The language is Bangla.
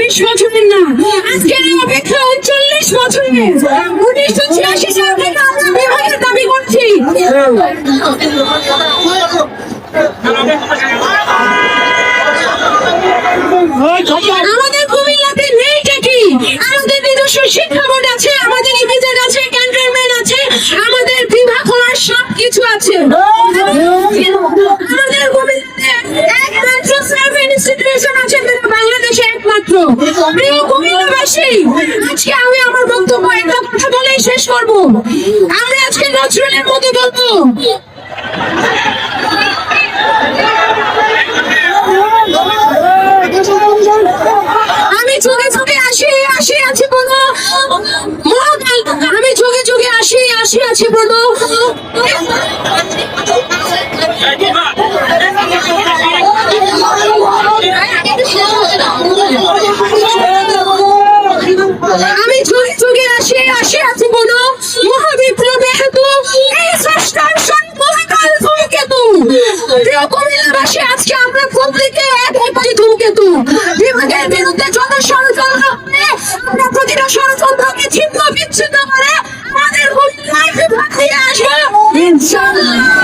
বিশ বছরের না। আজকের এই অপেক্ষা উনচল্লিশ বছরের। উনিশশো ছিয়াশি সাল থেকে আমরা বিভাগের দাবি করছি। আমাদের কুমিল্লাতে নেইটা কি? আমাদের নিজস্ব শিক্ষা বোর্ড আছে, আমাদের ইপিজেড আছে, ক্যান্টনমেন্ট আছে, আমাদের বিভাগ হওয়ার সব কিছু আছে। প্রিয় কুমিল্লাবাসী আজকে আমি আমার বক্তব্য একটা কথা বলেই শেষ করব। আমরা আজকে নজরুলের মতো বলব। আমি যুগে যুগে আসি আসি, আছি বলো। আমি যুগে যুগে আসি আসি, আছি বলো আমি যুগে যুগে আসি আসি আছি বলো? মহাবিপ্লবে হেতু, এই স্রষ্টার মহাকাল ধূমকেতু কুমিল্লাবাসী আজকে আমরা প্রত্যেকে এক একটি ধূমকেতু? বিভাগের বিরুদ্ধে যত ষড়যন্ত্র আমরা প্রতিটা ষড়যন্ত্রকে ছিন্ন বিচ্ছিন্ন করে আমাদের কুমিল্লায় বিভাগ দিয়ে আসব ইনশাআল্লাহ।